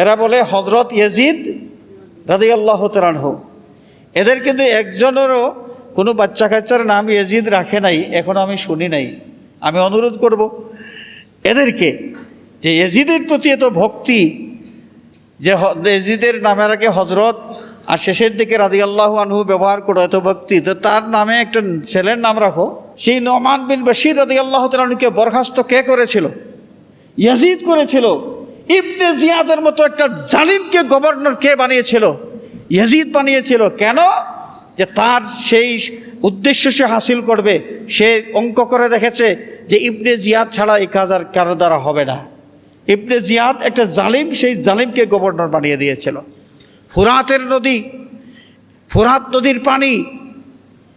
এরা বলে হজরত ইয়েজিদ রাদি আল্লাহ তালানহ এদের কিন্তু একজনেরও কোনো বাচ্চা কাচ্চার নাম ইয়েজিদ রাখে নাই, এখনও আমি শুনি নাই। আমি অনুরোধ করব এদেরকে যে এজিদের প্রতি এত ভক্তি, যে এজিদের নামের আগে হজরত আর শেষের দিকে রাদি আল্লাহ আনহু ব্যবহার করো এত ভক্তি, তো তার নামে একটা ছেলের নাম রাখো। সেই নমান বিন বশির রাদি আল্লাহ তালুকে বরখাস্ত কে করেছিল? ইয়াজিদ করেছিল। ইবনে জিয়াদের মতো একটা জালিমকে গভর্নর কে বানিয়েছিল? ইয়াজিদ বানিয়েছিল। কেন? যে তার সেই উদ্দেশ্য সে হাসিল করবে। সে অঙ্ক করে দেখেছে যে ইবনে জিয়াদ ছাড়া এই কাজ আর কারও দ্বারা হবে না। ইবনে জিয়াদ একটা জালিম, সেই জালিমকে গভর্নর বানিয়ে দিয়েছিল। ফুরাতের নদী, ফুরাত নদীর পানি,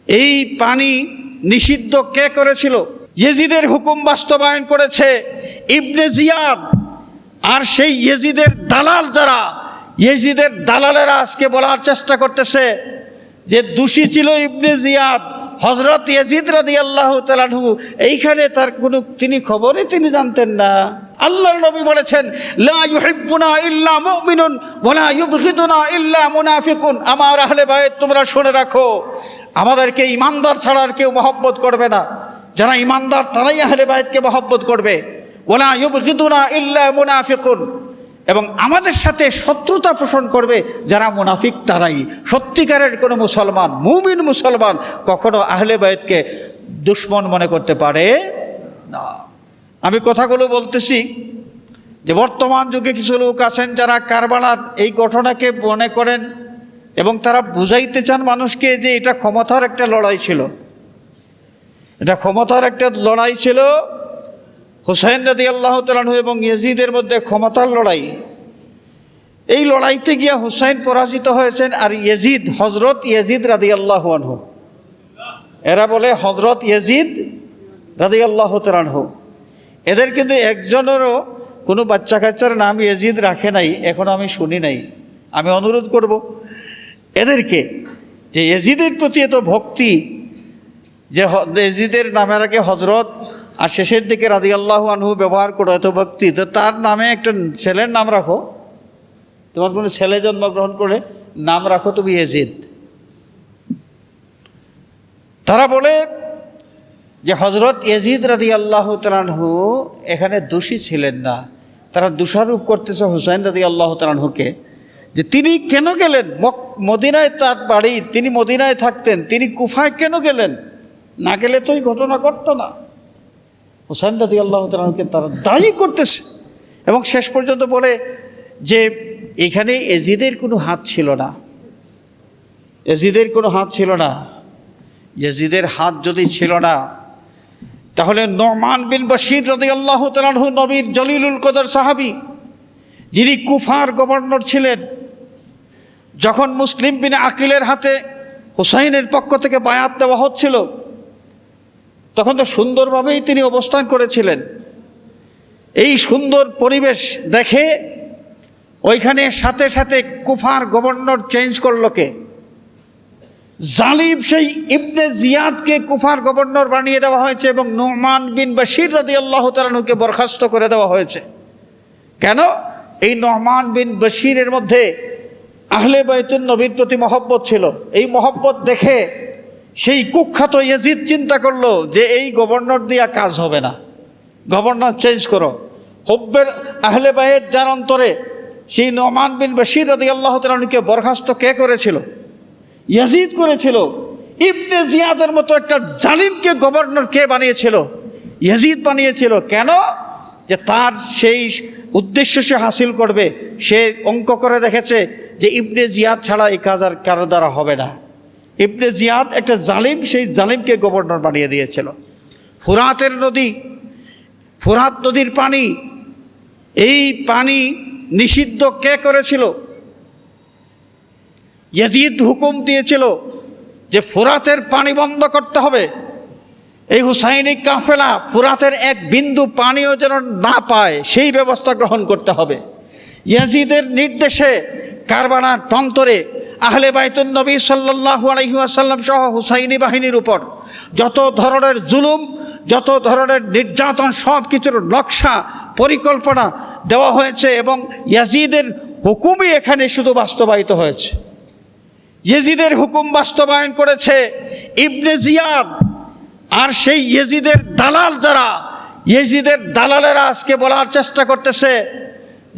এই পানি নিষিদ্ধ কে করেছিল? ইয়েজিদের হুকুম বাস্তবায়ন করেছে ইবনে জিয়াদ। আর সেই ইয়েজিদের দালাল যারা, ইয়েজিদের দালালেরা আজকে বলার চেষ্টা করতেছে যে দোষী ছিল ইবনে জিয়াদ হজরত ইয়েজিদ রাদি আল্লাহ তালানহু এইখানে তার কোনো, তিনি খবরই তিনি জানতেন না। আল্লাহর নবী বলেছেন, লা ইউহিব্বুনা ইল্লা ইল্লা মুনাফিকুন। আমার আহলে বাইত, তোমরা শুনে রাখো, আমাদেরকে ইমানদার ছাড়া আর কেউ মহব্বত করবে না। যারা ইমানদার, তারাই আহলে বাইতকে মহব্বত করবে। ওলা ইল্লা মুনাফিকুন। এবং আমাদের সাথে শত্রুতা পোষণ করবে যারা মুনাফিক, তারাই। সত্যিকারের কোনো মুসলমান, মুমিন মুসলমান কখনো আহলে বাইতকে দুশ্মন মনে করতে পারে না। আমি কথাগুলো বলতেছি যে বর্তমান যুগে কিছু লোক আছেন যারা কারবালার এই ঘটনাকে মনে করেন এবং তারা বুঝাইতে চান মানুষকে যে এটা ক্ষমতার একটা লড়াই ছিল। এটা ক্ষমতার একটা লড়াই ছিল হুসাইন রাদি আল্লাহ তালানহু এবং ইয়েজিদের মধ্যে ক্ষমতার লড়াই। এই লড়াইতে গিয়া হুসাইন পরাজিত হয়েছেন আর ইয়েজিদ হজরত ইয়েজিদ রাদি আল্লাহ আনহু। এরা বলে হজরত ইয়েজিদ রাদি আল্লাহ তালানহু এদের কিন্তু একজনেরও কোনো বাচ্চা কাচ্চার নাম ইয়েজিদ রাখে নাই, এখনও আমি শুনি নাই। আমি অনুরোধ করব এদেরকে যে এজিদের প্রতি এত ভক্তি, যে এজিদের নামের আগে হজরত আর শেষের দিকে রাদি আল্লাহ আনহু ব্যবহার করো এত ভক্তি, তো তার নামে একটা ছেলের নাম রাখো। তোমার কোনো ছেলে জন্মগ্রহণ করে নাম রাখো তুমি এজিদ। তারা বলে যে হজরত এজিদ রাদি আল্লাহ তালানহু এখানে দোষী ছিলেন না। তারা দোষারোপ করতেছে হুসাইন রাদি আল্লাহ তালানহুকে যে তিনি কেন গেলেন? মদিনায় তার বাড়ি, তিনি মদিনায় থাকতেন, তিনি কুফায় কেন গেলেন? না গেলে তো ঘটনা ঘটতো না। হুসাইন রাদি আল্লাহ তালানহুকে তারা দায়ী করতেছে। এবং শেষ পর্যন্ত বলে যে, এখানে এজিদের কোনো হাত ছিল না। এজিদের কোনো হাত ছিল না। এজিদের হাত যদি ছিল না, তাহলে নমান বিন বশির রদি আল্লাহ তালাহু নবীর জলিলুল কদর সাহাবি, যিনি কুফার গভর্নর ছিলেন, যখন মুসলিম বিন আকিলের হাতে হুসাইনের পক্ষ থেকে বায়াত দেওয়া হচ্ছিল তখন তো সুন্দরভাবেই তিনি অবস্থান করেছিলেন। এই সুন্দর পরিবেশ দেখে ওইখানে সাথে সাথে কুফার গভর্নর চেঞ্জ করল কে? জালিম সেই ইবনে জিয়াদকে কুফার গভর্নর বানিয়ে দেওয়া হয়েছে এবং নোমান বিন বশির রদি আল্লাহ তালানুকে বরখাস্ত করে দেওয়া হয়েছে। কেন? এই নহমান বিন বশিরের মধ্যে আহলে বাইতুন নবীর প্রতি মহব্বত ছিল। এই মহব্বত দেখে সেই কুখ্যাত ইয়েজিদ চিন্তা করল যে এই গভর্নর দিয়া কাজ হবে না। গভর্নর চেঞ্জ করো। হব্বের আহলে বাইত যার অন্তরে সেই নমান বিন বশির রদি আল্লাহ তালানুকে বরখাস্ত কে করেছিল? ইয়াজিদ করেছিল। ইবনে জিয়াদের মতো একটা জালিমকে গভর্নর কে বানিয়েছিল? ইয়াজিদ বানিয়েছিল। কেন? যে তার সেই উদ্দেশ্য সে হাসিল করবে। সে অঙ্ক করে দেখেছে যে ইবনে জিয়াদ ছাড়া এই কাজ আর কারও দ্বারা হবে না। ইবনে জিয়াদ একটা জালিম, সেই জালিমকে গভর্নর বানিয়ে দিয়েছিল। ফুরাতের নদী, ফুরাত নদীর পানি, এই পানি নিষিদ্ধ কে করেছিল? ইয়াজিদ হুকুম দিয়েছিল যে ফুরাতের পানি বন্ধ করতে হবে। এই হুসাইনি কাফেলা ফুরাতের এক বিন্দু পানিও যেন না পায়, সেই ব্যবস্থা গ্রহণ করতে হবে। ইয়াজিদের নির্দেশে কারবানার প্রান্তরে আহলে বাইতুন নবী সাল্লাল্লাহু আলাইহি ওয়াসাল্লাম সহ হুসাইনি বাহিনীর উপর যত ধরনের জুলুম, যত ধরনের নির্যাতন সব কিছুর নকশা, পরিকল্পনা দেওয়া হয়েছে এবং ইয়াজিদের হুকুমই এখানে শুধু বাস্তবায়িত হয়েছে। ইয়েজিদের হুকুম বাস্তবায়ন করেছে ইবনে জিয়াদ। আর সেই ইয়েজিদের দালাল যারা, ইয়েজিদের দালালেরা আজকে বলার চেষ্টা করতেছে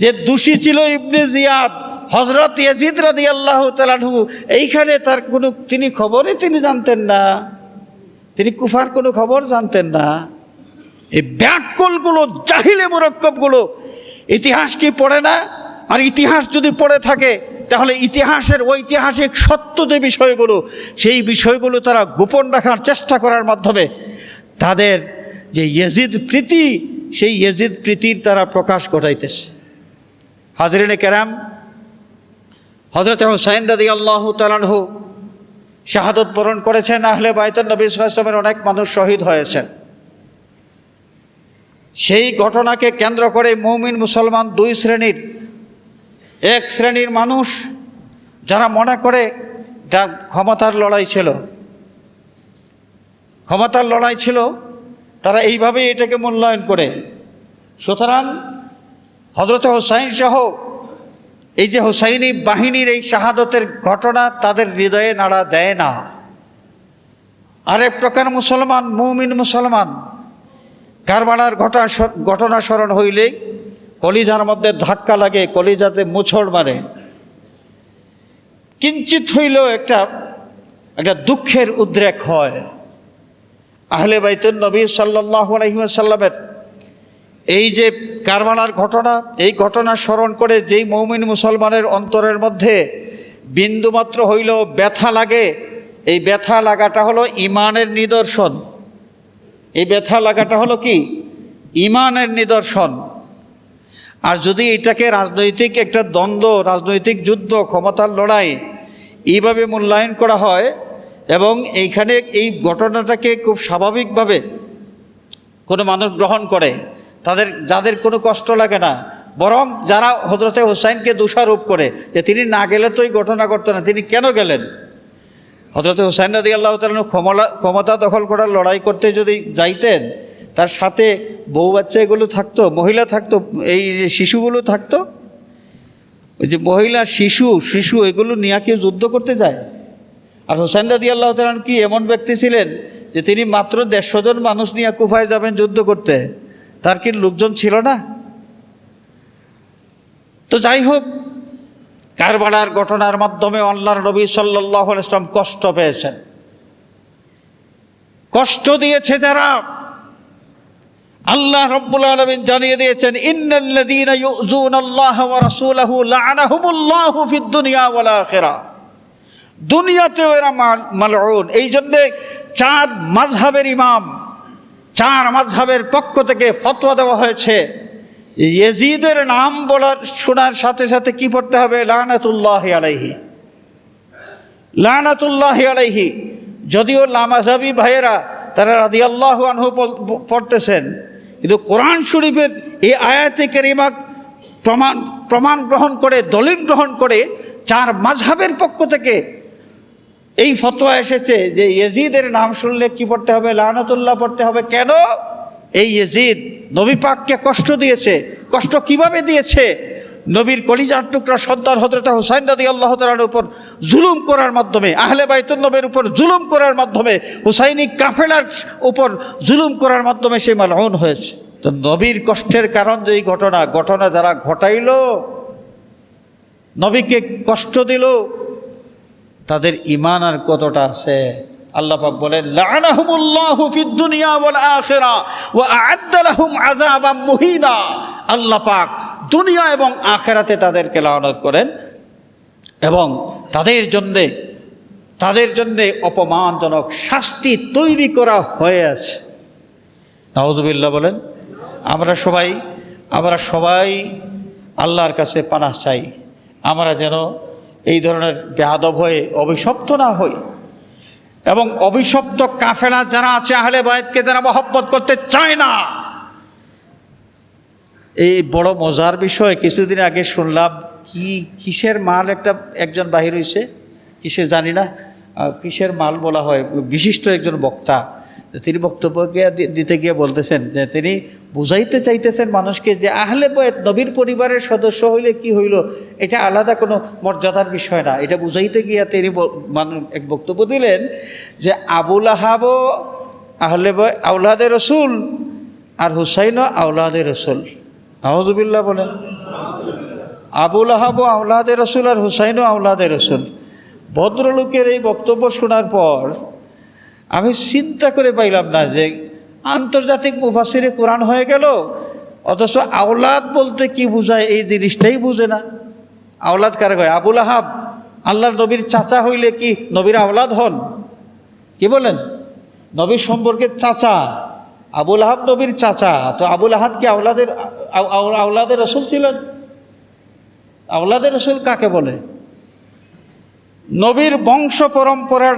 যে দোষী ছিল ইবনে জিয়াদ। হজরত ইয়েজিদ রাদি আল্লাহ তালাহু এইখানে তার কোনো, তিনি খবরই তিনি জানতেন না। তিনি কুফার কোনো খবর জানতেন না। এই ব্যাকলগুলো, জাহিলে মুরক্কবগুলো, ইতিহাস কি পড়ে না? আর ইতিহাস যদি পড়ে থাকে, তাহলে ইতিহাসের ঐতিহাসিক সত্য যে বিষয়গুলো, সেই বিষয়গুলো তারা গোপন রাখার চেষ্টা করার মাধ্যমে তাদের যে ইয়েজিদ প্রীতি, সেই ইয়েজিদ প্রীতির তারা প্রকাশ ঘটাইতেছে। হাজরিনে কেরাম হজরত হুসাইন রাদি আল্লাহ তালানহু শাহাদত বরণ করেছেন, আহলে বাইতুল নবী ইসলামের অনেক মানুষ শহীদ হয়েছেন। সেই ঘটনাকে কেন্দ্র করে মৌমিন মুসলমান দুই শ্রেণির, এক শ্রেণির মানুষ যারা মনে করে যা ক্ষমতার লড়াই ছিল, ক্ষমতার লড়াই ছিল, তারা এইভাবেই এটাকে মূল্যায়ন করে। সুতরাং হজরত হোসাইন সহ এই যে হোসাইনি বাহিনীর এই শাহাদতের ঘটনা তাদের হৃদয়ে নাড়া দেয় না। আরেক প্রকার মুসলমান, মুমিন মুসলমান, কারবালার ঘটনা ঘটনা স্মরণ হইলে কলিজার মধ্যে ধাক্কা লাগে, কলিজাতে মুছড় মারে। কিঞ্চিত হইলেও একটা একটা দুঃখের উদ্রেক হয়। আহলে বাইতুল নবী সাল্লাহ আলহিমাসাল্লামের এই যে কারবালার ঘটনা, এই ঘটনা স্মরণ করে যেই মৌমিন মুসলমানের অন্তরের মধ্যে বিন্দুমাত্র হইলেও ব্যথা লাগে, এই ব্যথা লাগাটা হলো ইমানের নিদর্শন। এই ব্যথা লাগাটা হলো কি? ইমানের নিদর্শন। আর যদি এটাকে রাজনৈতিক একটা দ্বন্দ্ব, রাজনৈতিক যুদ্ধ, ক্ষমতার লড়াই এইভাবে মূল্যায়ন করা হয় এবং এইখানে এই ঘটনাটাকে খুব স্বাভাবিকভাবে কোনো মানুষ গ্রহণ করে তাদের, যাদের কোনো কষ্ট লাগে না, বরং যারা হজরতে হোসাইনকে দোষারোপ করে যে তিনি না গেলে তো এই ঘটনা ঘটতো না, তিনি কেন গেলেন? হজরত হুসাইন নদী আল্লাহ তালন ক্ষমতা ক্ষমতা দখল করার লড়াই করতে যদি যাইতেন, তার সাথে বউ বাচ্চা এগুলো থাকতো, মহিলা থাকতো, এই যে শিশুগুলো থাকতো, ওই যে মহিলা, শিশু শিশু এগুলো নিয়ে কেউ যুদ্ধ করতে যায়? আর হোসেন রাদি আল্লাহ তালন কি এমন ব্যক্তি ছিলেন যে তিনি মাত্র দেড়শো জন মানুষ নিয়ে কুফায় যাবেন যুদ্ধ করতে? তার কি লোকজন ছিল না? তো যাই হোক, কারবালার ঘটনার মাধ্যমে আল্লাহর নবী সাল্লাহ ইসলাম কষ্ট পেয়েছেন। কষ্ট দিয়েছে যারা। আল্লাহ রব্বুল আলমিন জানিয়ে দিয়েছেন দুনিয়া দুনিয়াতেও এরা মালউন। এই জন্যে চার মাযহাবের ইমাম। চার মাযহাবের পক্ষ থেকে ফতোয়া দেওয়া হয়েছে, ইয়েজিদের নাম বলার, শোনার সাথে সাথে কি পড়তে হবে? লানাতুল্লাহ আলাইহি। লানাতুল্লাহ আলাইহি। যদিও লামাজাবি ভাইয়েরা তারা রাদি আল্লাহ আনহু পড়তেছেন, কিন্তু কোরআন শরীফের এই আয়াতে কেরিমা প্রমাণ প্রমাণ গ্রহণ করে, দলিল গ্রহণ করে চার মাঝহাবের পক্ষ থেকে এই ফতোয়া এসেছে যে ইয়েজিদের নাম শুনলে কি পড়তে হবে? লানতুল্লাহ পড়তে হবে। কেন? এই ইয়েজিদ নবী পাককে কষ্ট দিয়েছে। কষ্ট কীভাবে দিয়েছে? নবীর কলিজার টুকরা সন্তান হজরত হুসাইন রাদি আল্লাহ তালার উপর জুলুম করার মাধ্যমে, আহলে বাইতুল নবীর উপর জুলুম করার মাধ্যমে, হুসাইনি কাফেলার উপর জুলুম করার মাধ্যমে সে মালন হয়েছে। তো নবীর কষ্টের কারণ যে এই ঘটনা ঘটনা যারা ঘটাইল, নবীকে কষ্ট দিল তাদের ইমান আর কতটা আছে? আল্লাহ পাক বলেন, লানাহুমুল্লাহু ফিদ দুনিয়া মুহিনা। দুনিয়া এবং আখেরাতে তাদেরকে লানত করেন এবং তাদের জন্যে তাদের জন্যে অপমানজনক শাস্তি তৈরি করা হয়ে আছে নাউজুবিল্লাহ বলেন, আমরা সবাই আমরা সবাই আল্লাহর কাছে পানাহ চাই। আমরা যেন এই ধরনের বেহাদব হয়ে, অভিশপ্ত না হই এবং অভিশপ্ত কাফেলা যারা আছে, আহলে বায়তকে যারা মহব্বত করতে চায় না। এই বড় মজার বিষয়, কিছুদিন আগে শুনলাম কি, কিসের মাল একটা, একজন বাহির হয়েছে কিসের জানি না কিসের মাল বলা হয়, বিশিষ্ট একজন বক্তা। তিনি বক্তব্যকে দিতে গিয়ে বলতেছেন যে তিনি বুঝাইতে চাইতেছেন মানুষকে যে আহলে বয়েত, নবীর পরিবারের সদস্য হইলে কি হইল, এটা আলাদা কোনো মর্যাদার বিষয় না। এটা বুঝাইতে গিয়ে তিনি এক বক্তব্য দিলেন যে আবুল আহাবও আহলে বয় আউলাদে রসুল আর হুসাইনও আউলাদে রসুল। নওয়াজুবিল্লাহ বলেন। আবুল আহাব আউলাদে রসুল আর হুসাইনও আউলাদে রসুল। ভদ্রলোকের এই বক্তব্য শোনার পর আমি চিন্তা করে পাইলাম না যে আন্তর্জাতিক মুফাসিরে কোরআন হয়ে গেল, অথচ আওলাদ বলতে কি বোঝায় এই জিনিসটাই বুঝে না। আওলাদ কারে কয়? আবুল আহাব, আল্লাহর নবীর চাচা হইলে কি নবীর আওলাদ হন? কি বলেন? নবীর সম্পর্কে চাচা, আবুল আহাব নবীর চাচা, তো আবুল আহাদ কি আওলাদের আওলাদের রসুল ছিলেন? আওলাদের রসুল কাকে বলে? নবীর বংশ পরম্পরার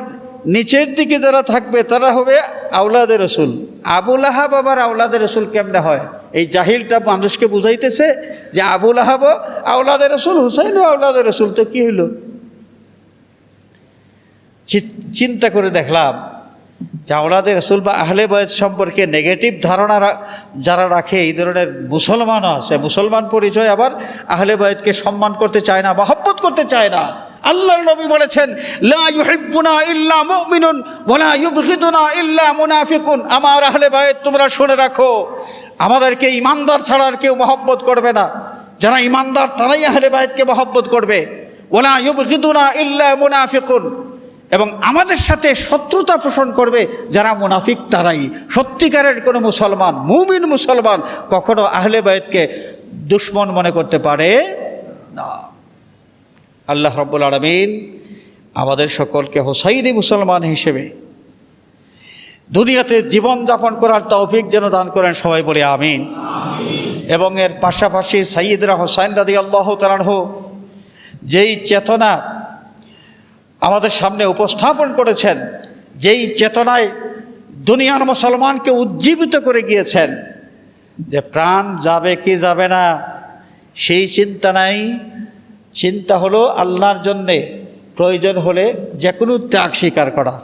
নিচের দিকে যারা থাকবে, তারা হবে আউলাদের রসুল। আবুল আহাব আবার আউলাদের রসুল কেমনে হয়? এই জাহিলটা মানুষকে বুঝাইতেছে যে আবুল আহাব আউলাদের রসুল হুসাইন আউলাদের রসুল। তো কি হইল? চিন্তা করে দেখলাম যে আওলাদের রসুল বা আহলে বয়স সম্পর্কে নেগেটিভ ধারণা যারা রাখে, এই ধরনের মুসলমানও আছে। মুসলমান পরিচয় আবার আহলে বয়তকে সম্মান করতে চায় না, মহব্বত করতে চায় না। আল্লাহর নবী বলেছেন, লা ইল্লা মুমিনুন ওয়ালা ইউবগিদুনা ইল্লা মুনাফিকুন। আমার আহলে বায়ত তোমরা শুনে রাখো, আমাদেরকে ইমানদার ছাড়া আর কেউ মহব্বত করবে না। যারা ইমানদার, তারাই আহলে বায়তকে মহব্বত করবে। ওয়ালা ইউবগিদুনা ইল্লা মুনাফিকুন। এবং আমাদের সাথে শত্রুতা পোষণ করবে, যারা মুনাফিক তারাই। সত্যিকারের কোনো মুসলমান, মুমিন মুসলমান কখনো আহলে বায়তকে দুশ্মন মনে করতে পারে না। আল্লাহ রব্বুল আলমিন আমাদের সকলকে হোসাইনি মুসলমান হিসেবে দুনিয়াতে জীবন যাপন করার তৌফিক যেন দান করেন সবাই বলে আমিন। এবং এর পাশাপাশি সাইয়দরা হোসাইন রাদি আল্লাহ তালাহ যেই চেতনা আমাদের সামনে উপস্থাপন করেছেন, যেই চেতনায় দুনিয়ার মুসলমানকে উজ্জীবিত করে গিয়েছেন, যে প্রাণ যাবে কি যাবে না, সেই চিন্তা নাই। চিন্তা হলো আল্লাহর জন্যে প্রয়োজন হলে যে কোনো ত্যাগ স্বীকার করা।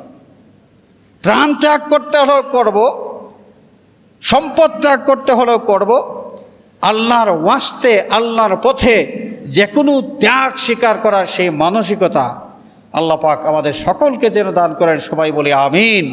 প্রাণ ত্যাগ করতে হলেও করব, সম্পদ ত্যাগ করতে হলেও করব, আল্লাহর ওয়াস্তে, আল্লাহর পথে যে কোনো ত্যাগ স্বীকার করার সেই মানসিকতা আল্লাহ পাক আমাদের সকলকে যেন দান করেন, সবাই বলি আমিন।